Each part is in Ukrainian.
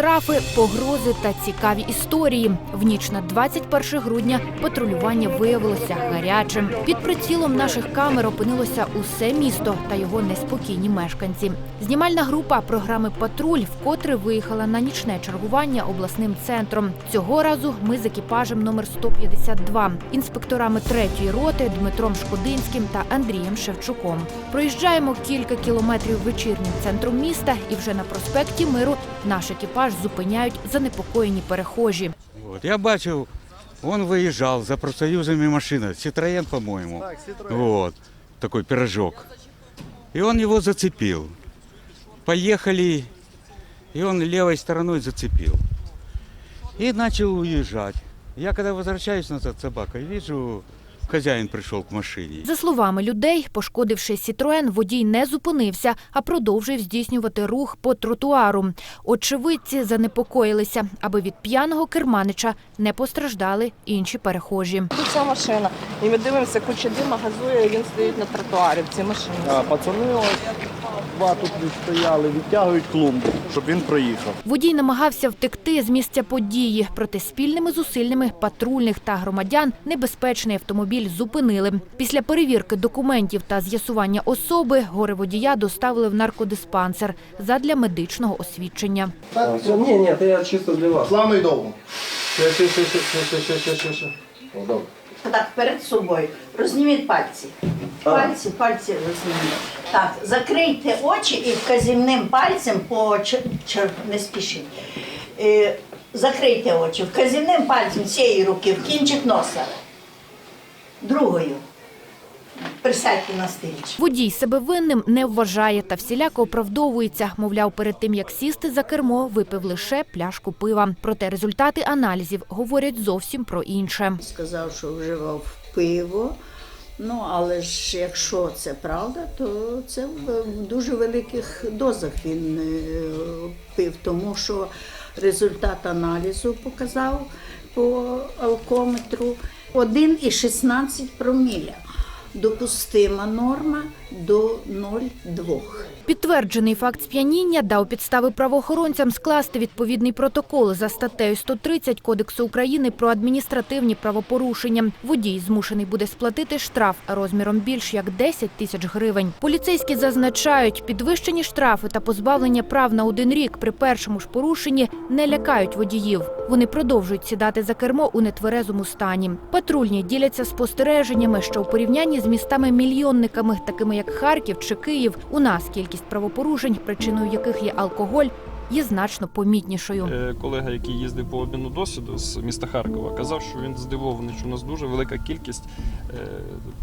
штрафи, погрози та цікаві історії. В ніч на 21 грудня патрулювання виявилося гарячим. Під прицілом наших камер опинилося усе місто та його неспокійні мешканці. Знімальна група програми Патруль вкотре виїхала на нічне чергування обласним центром. Цього разу ми з екіпажем номер 152, інспекторами третьої роти Дмитром Шкодинським та Андрієм Шевчуком. Проїжджаємо кілька кілометрів вечірнім центром міста, і вже на проспекті Миру наш екіпаж зупиняють занепокоєні перехожі. От, я бачив, він виїжджав за профсоюзами машина, Сітроєн, по-моєму. Вот, такий пирожок. І він його зацепив. Поїхали, і він лівою стороною зацепив. І почав уїжджати. Я коли повертаюся назад собака, вижу, хозяин прийшов к машині. За словами людей, пошкодивши Сітроен, водій не зупинився, а продовжив здійснювати рух по тротуару. Очевидці занепокоїлися, аби від п'яного керманича не постраждали інші перехожі. Тут ця машина. І ми дивимося, куча дима газує, він стоїть на тротуарі в цій машині. А, пацани ось два тут стояли, відтягують клумбу, щоб він проїхав. Водій намагався втекти з місця події, проте спільними зусиллями патрульних та громадян небезпечний автомобіль зупинили. Після перевірки документів та з'ясування особи горе водія доставили в наркодиспансер задля медичного освідчення. Так, ні, ні, це я чисто для вас. Славно і довго. Ще, ще, ще, ще, ще, ще, ще, ще. О, добре. Так, перед собою. Розніміть пальці. Пальці, пальці розніміть. Так, закрийте очі і вказівним пальцем по чер... чер- не спішіть. Е, закрийте очі. Вказівним пальцем цієї руки в кінчик носа. Другою. Присядьте на стільчик. Водій себе винним не вважає та всіляко оправдовується. Мовляв, перед тим як сісти за кермо, випив лише пляшку пива. Проте результати аналізів говорять зовсім про інше. Сказав, що вживав пиво. Ну, але ж якщо це правда, то це в дуже великих дозах він е, пив, тому що результат аналізу показав по алкометру 1,16 проміля. Допустима норма до 0,2. Підтверджений факт сп'яніння дав підстави правоохоронцям скласти відповідний протокол за статтею 130 Кодексу України про адміністративні правопорушення. Водій змушений буде сплатити штраф розміром більш як 10 тисяч гривень. Поліцейські зазначають, підвищені штрафи та позбавлення прав на один рік при першому ж порушенні не лякають водіїв. Вони продовжують сідати за кермо у нетверезому стані. Патрульні діляться спостереженнями, що у порівнянні з містами-мільйонниками, такими як Харків чи Київ, у нас кількість правопорушень, причиною яких є алкоголь, є значно помітнішою. Е, Колега, який їздив по обміну досвіду з міста Харкова, казав, що він здивований, що у нас дуже велика кількість е,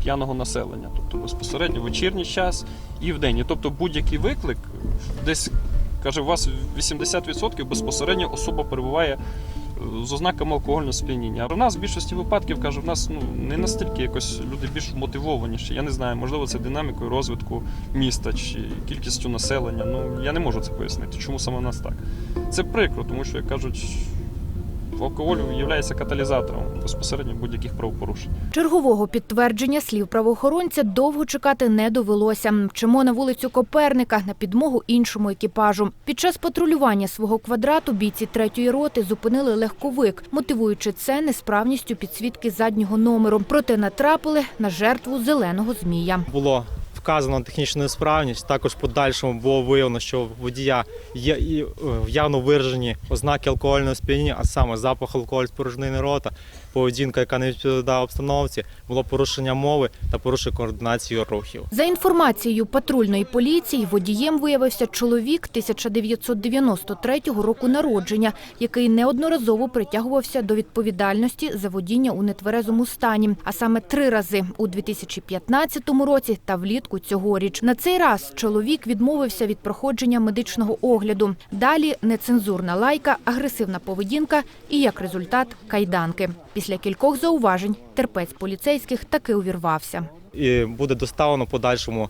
п'яного населення, тобто безпосередньо вечірній час і в день. Тобто будь-який виклик десь каже, у вас 80% безпосередньо особа перебуває з ознаками алкогольного сп'яніння. А в нас в більшості випадків каже, в нас ну не настільки якось люди більш мотивованіші. Я не знаю, можливо, це динамікою розвитку міста чи кількістю населення. Ну я не можу це пояснити, чому саме в нас так. Це прикро, тому що як кажуть, алкоголь є каталізатором безпосередньо будь-яких правопорушень. Чергового підтвердження слів правоохоронця довго чекати не довелося. Мчимо на вулицю Коперника на підмогу іншому екіпажу. Під час патрулювання свого квадрату бійці третьої роти зупинили легковик, мотивуючи це несправністю підсвітки заднього номеру. Проте натрапили на жертву зеленого змія. було вказано технічну несправність. Також подальшому було виявлено, що водія є і е, явно виражені ознаки алкогольного сп'яніння, а саме запах алкоголю з порожнини рота, поведінка, яка не відповідає обстановці, було порушення мови та порушення координації рухів. За інформацією патрульної поліції, водієм виявився чоловік 1993 року народження, який неодноразово притягувався до відповідальності за водіння у нетверезому стані, а саме три рази у 2015 році та влітку цьогоріч. На цей раз чоловік відмовився від проходження медичного огляду. Далі нецензурна лайка, агресивна поведінка і як результат кайданки. Після кількох зауважень терпець поліцейських таки увірвався. І буде доставлено подальшому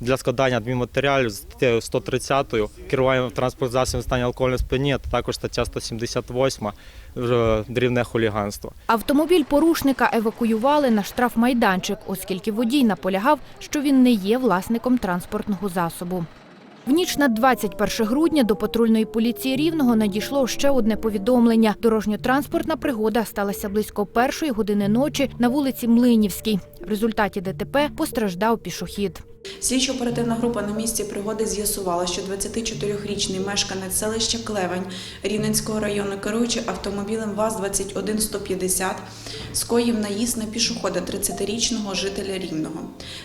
для складання адмінматеріалів статтею 130 керування транспорт засобів стані алкогольного сп'яніння, та також стаття 178 е, дрібне хуліганство. Автомобіль порушника евакуювали на штрафмайданчик, оскільки водій наполягав, що він не є власником транспортного засобу. В ніч на 21 грудня до патрульної поліції Рівного надійшло ще одне повідомлення. Дорожньо-транспортна пригода сталася близько першої години ночі на вулиці Млинівській. В результаті ДТП постраждав пішохід. Слідчо-оперативна група на місці пригоди з'ясувала, що 24-річний мешканець селища Клевень Рівненського району, керуючи автомобілем ВАЗ-21150, скоїв наїзд на пішохода 30-річного жителя Рівного.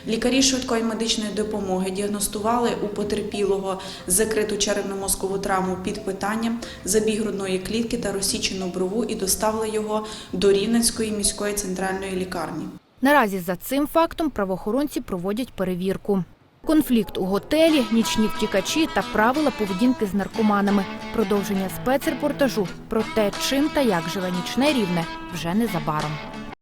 Лікарі швидкої медичної допомоги діагностували у потерпілого закриту черепно-мозкову травму під питанням, забіг грудної клітки та розсічену брову і доставили його до Рівненської міської центральної лікарні. Наразі за цим фактом правоохоронці проводять перевірку. Конфлікт у готелі, нічні втікачі та правила поведінки з наркоманами. Продовження спецрепортажу про те, чим та як живе нічне рівне, вже незабаром.